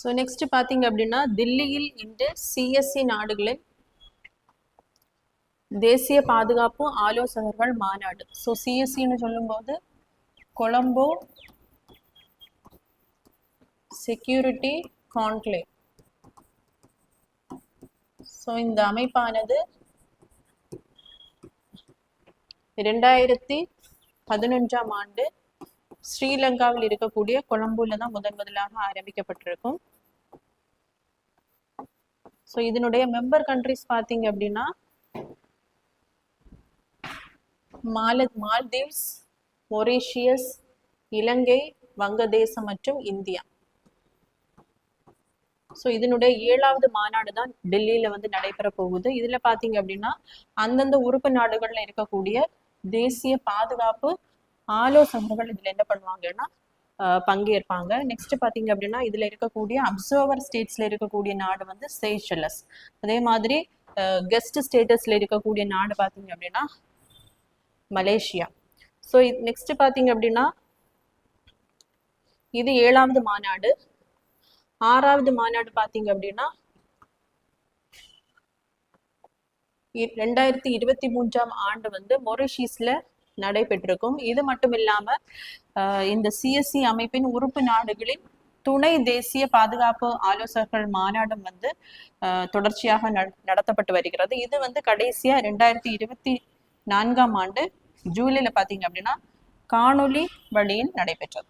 So next பார்த்தீங்க அப்படின்னா தில்லியில் இன்று சிஎஸ்சி நாடுகளில் தேசிய பாதுகாப்பு ஆலோசகர்கள் மாநாடு. ஸோ சிஎஸ்சின்னு சொல்லும்போது கொலம்போ செக்யூரிட்டி கான்க்ளேவ் ஸோ இந்த அமைப்பானது இரண்டாயிரத்தி பதினொன்றாம் ஆண்டு ஸ்ரீலங்காவில் இருக்கக்கூடிய கொலம்போல தான் முதன் முதலாக ஆரம்பிக்கப்பட்டிருக்கும். ஸோ இதனுடைய மெம்பர் கண்ட்ரிஸ் பார்த்தீங்க அப்படின்னா மால மால்தீவ்ஸ் மொரீஷியஸ் இலங்கை வங்கதேசம் மற்றும் இந்தியா. ஸோ இதனுடைய ஏழாவது மாநாடு தான் டெல்லியில வந்து நடைபெற போகுது. இதுல பாத்தீங்க அப்படின்னா அந்தந்த உறுப்பு நாடுகள்ல இருக்கக்கூடிய தேசிய பாதுகாப்பு ஆலோசகர்கள் இதுல என்ன பண்ணுவாங்கன்னா பங்கேற்பாங்க. நெக்ஸ்ட் பாத்தீங்க அப்படின்னா இதுல இருக்கக்கூடிய அப்சர்வர் ஸ்டேட்ஸ்ல இருக்கக்கூடிய நாடு வந்து சேஷலஸ் அதே மாதிரி கெஸ்ட் ஸ்டேட்டஸ்ல இருக்கக்கூடிய நாடு பாத்தீங்க அப்படின்னா மலேசியா. ஸோ நெக்ஸ்ட் பாத்தீங்க அப்படின்னா இது ஏழாவது மாநாடு. ஆறாவது மாநாடு பாத்தீங்க அப்படின்னா இ- ரெண்டாயிரத்தி இருபத்தி மூன்றாம் ஆண்டு வந்து மொரிஷியஸ்ல நடைபெற்றிருக்கும். இது மட்டும் இல்லாம இந்த சிஎஸ்சி அமைப்பின் உறுப்பு நாடுகளின் துணை தேசிய பாதுகாப்பு ஆலோசகர்கள் மாநாடும் வந்து ஆஹ் தொடர்ச்சியாக நட- நடத்தப்பட்டு வருகிறது. இது வந்து கடைசியா ரெண்டாயிரத்தி இருபத்தி நான்காம் ஆண்டு ஜூலைல பாத்தீங்க அப்படின்னா காணொலி வழியில் நடைபெற்றது.